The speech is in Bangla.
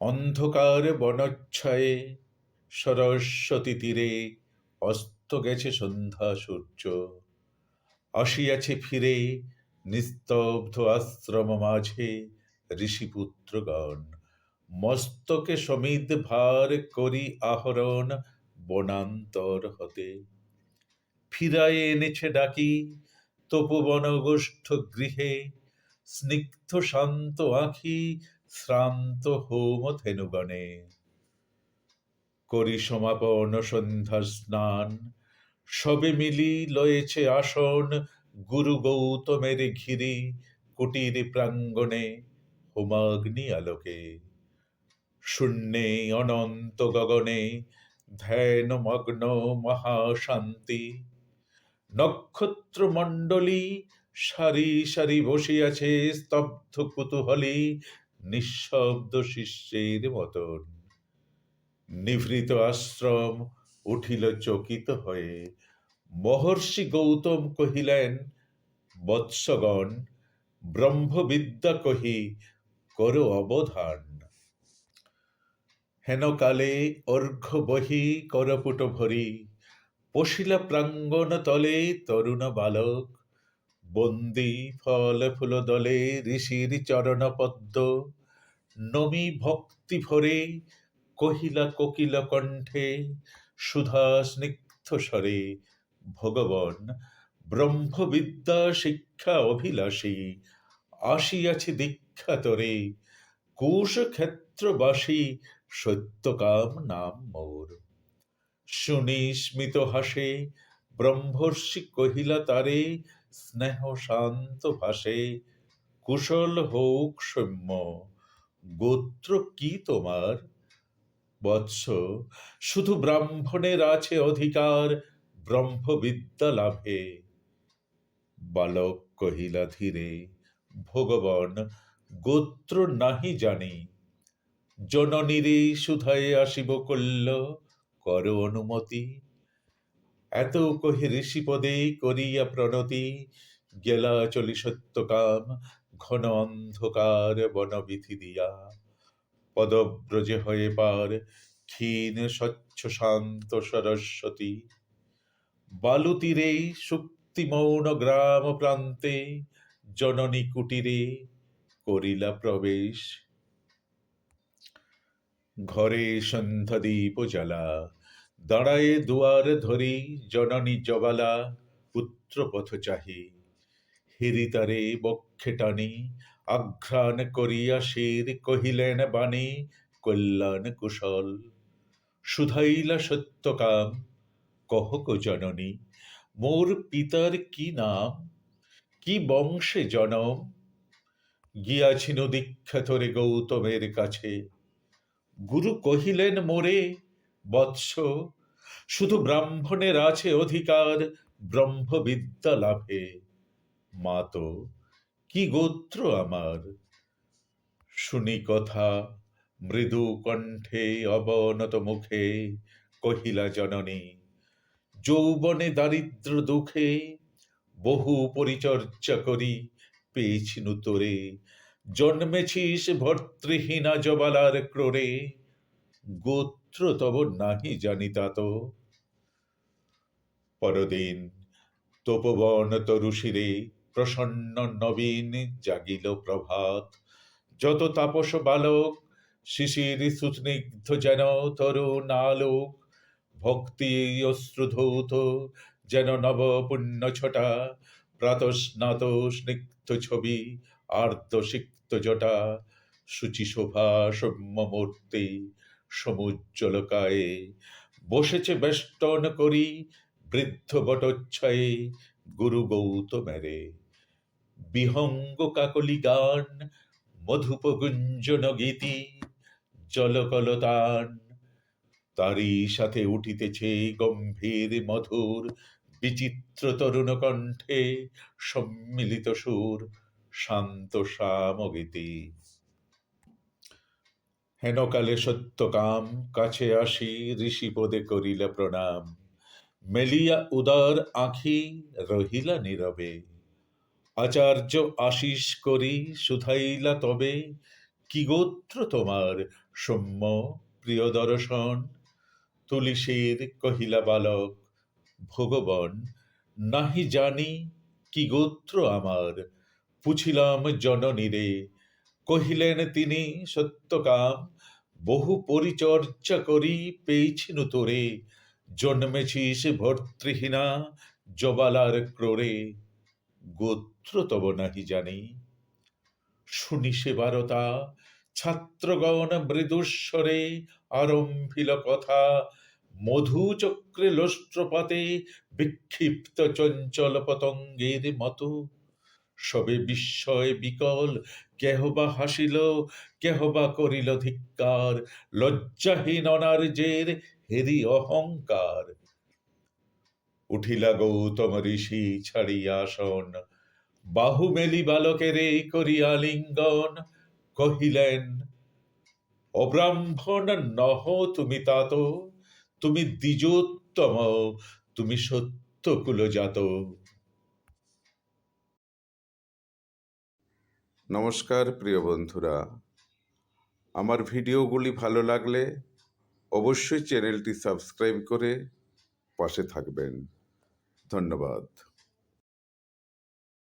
অন্ধকার বনচ্ছয়ে, সরস্বতী তীরে অস্ত গেছে সন্ধ্যা সূর্য। আসিয়াছে ফিরে নিস্তব্ধ আশ্রম মাঝে ঋষিপুত্রগণ। মস্তকে সমিদ ভার করি আহরণ বনান্তর হতে। ফিরায় এনেছে ডাকি তপোবন গোষ্ঠ গৃহে, স্নিগ্ধ শান্ত আঁখি শ্রান্ত হোম ধেনুগণে করি সমাপন সন্ধ্যা স্নান। সবে মিলি লয়েছে আসন গুরু গৌতমের ঘিরি কুটির প্রাঙ্গণে হোমাগ্নি আলোকে। শূন্যে অনন্ত গগনে ধ্যান মগ্ন মহাশান্তি। নক্ষত্র মণ্ডলী সারি সারি বসিয়াছে স্তব্ধ কুতূহলী নিঃশব্দ শিষ্যের মতন। নিভৃত আশ্রম উঠিল চকিত হয়ে। মহর্ষি গৌতম কহিলেন, বৎসগণ, ব্রহ্মবিদ্যা কহি করো অবধান। হেনকালে অর্ঘ্য বহি করপুট ভরি। পশিলা প্রাঙ্গণ তলে তরুণ বালক। বন্দি ফল ফুল দলে ঋষির চরণ পদ্ম। নমি ভক্তি ভরে কহিলা কোকিল কণ্ঠে, সুধা স্নিগ্ধ স্বরে, ভগবন, ব্রহ্মবিদ্যা শিক্ষা অভিলাষী, আসিয়াছি দীক্ষা তরে কোষ ক্ষেত্রবাসী সত্যকাম নাম মোর। শুনি স্মিত হাসে, ব্রহ্মর্ষি কহিলা তারে, স্নেহ শান্ত ভাসে, কুশল হোক সৌম্য গোত্র কি তোমার? বৎস, শুধু ব্রাহ্মণের আছে অধিকার, ব্রহ্মবিদ্যা লাভে। বালক কহিলা, ধীরে, ভগবান, গোত্র নাহি জানি। জননীরে সুধায় আসিব কল্য, কর অনুমতি। এত কহি ঋষিপদে করিয়া প্রণতি, গেলা চলি সত্যকাম ঘন অন্ধকার বনবিধি দিয়া। পদব্রজে হয়ে পার ক্ষীণ, স্বচ্ছ, শান্ত সরস্বতী। বালুতীরে সুক্তি মৌন গ্রাম প্রান্তে, জননী কুটিরে করিলা প্রবেশ। ঘরে সন্ধ্যা দীপ জ্বালা, দাঁড়ায়ে দুয়ার ধরি জননী জবালা পুত্র পথ চাহি। হিরিতারে বক্ষে টানি, আঘ্রাণ করিয়া শির কহিলেন বাণী, কল্যাণ কুশল, সুধাইলা সত্যকাম কহক জননী, মোর পিতার কি নাম, কি বংশে জনম? গিয়াছিল দীক্ষাতরে গৌতমের কাছে, গুরু কহিলেন, মোরে, বৎস, শুধু ব্রাহ্মণের আছে অধিকার, ব্রহ্মবিদ্যা লাভে। মা তো কি গোত্র আমার? শুনি কথা, মৃদু কণ্ঠে অবনত মুখে কহিলা জননী, যৌবনে দারিদ্র দুঃখে বহু পরিচর্যা করি, পেয়েছিনু তোরে। জন্মেছিস ভর্তৃহীনা জবালার ক্রোরে গোত্র তব নাহি জানিতা তো। পরদিন তপবন তরুশিরে প্রসন্ন নবীন জাগিল প্রভাত। যত তাপস বালক, শিশির সুস্নিগ্ধ যেন তরুণ আলোক, ভক্তি অশ্রুধৌত যেন নব পুণ্য ছটা, প্রাতস্নাত স্নিগ্ধ ছবি, আর্দ্র সিক্ত জটা শুচি শোভা সৌম্য মূর্তি সমুজ্জ্বলকায়ে বসেছে বেষ্টন করি বৃদ্ধ বটচ্ছয়ে গুরু গৌতমেরে। বিহঙ্গ কাকলি গান মধুপ গুঞ্জন গীতি, জলকলতান। তারই সাথে উঠিতেছে গম্ভীর মধুর, বিচিত্র তরুণ কণ্ঠে সম্মিলিত সুর, শান্ত সামগীতি হেনকালে সত্যকাম, কাছে আসি, ঋষিপদে করিলে প্রণাম। মেলিয়া উদার আঁখি রহিলা নীরবে। আচার্য আশিস করি সুধাইলা তবে, কি গোত্র তোমার সৌম্য প্রিয় দর্শন? তুলিসীর কহিলা বালক, ভগবান, নাহি জানি কি গোত্র আমার? পুছিলাম জননীরে, কহিলেন তিনি সত্যকাম, বহু পরিচর্যা করি পেয়েছিনু তোরে। জন্মেছিস ভর্তৃহীনা, জবালার ক্রোড়ে, গোত্র তব নাহি জানি। শুনি সে বারতা ছাত্রগণ মৃদুস্বরে আরম্ভিল কথা, মধুচক্রে লোষ্ট্রপাতে বিক্ষিপ্ত চঞ্চল পতঙ্গের মতো। সবে বিস্ময় বিকল কেহ বা হাসিল কেহ বা করিল ধিক্কার, লজ্জাহীন অনার্যের হেরি অহংকার। উঠিলা গৌতম ঋষি, ছাড়িয়া আসন। বাহু মেলি বালকেরে করিয়া লিঙ্গন, কহিলেন, অব্রাহ্মণ নহ তুমি তাত, তুমি দ্বিজোত্তম, তুমি সত্য নমস্কার প্রিয় বন্ধুরা। আমার ভিডিওগুলি ভালো লাগলে অবশ্যই চ্যানেলটি সাবস্ক্রাইব করে পাশে থাকবেন। ধন্যবাদ।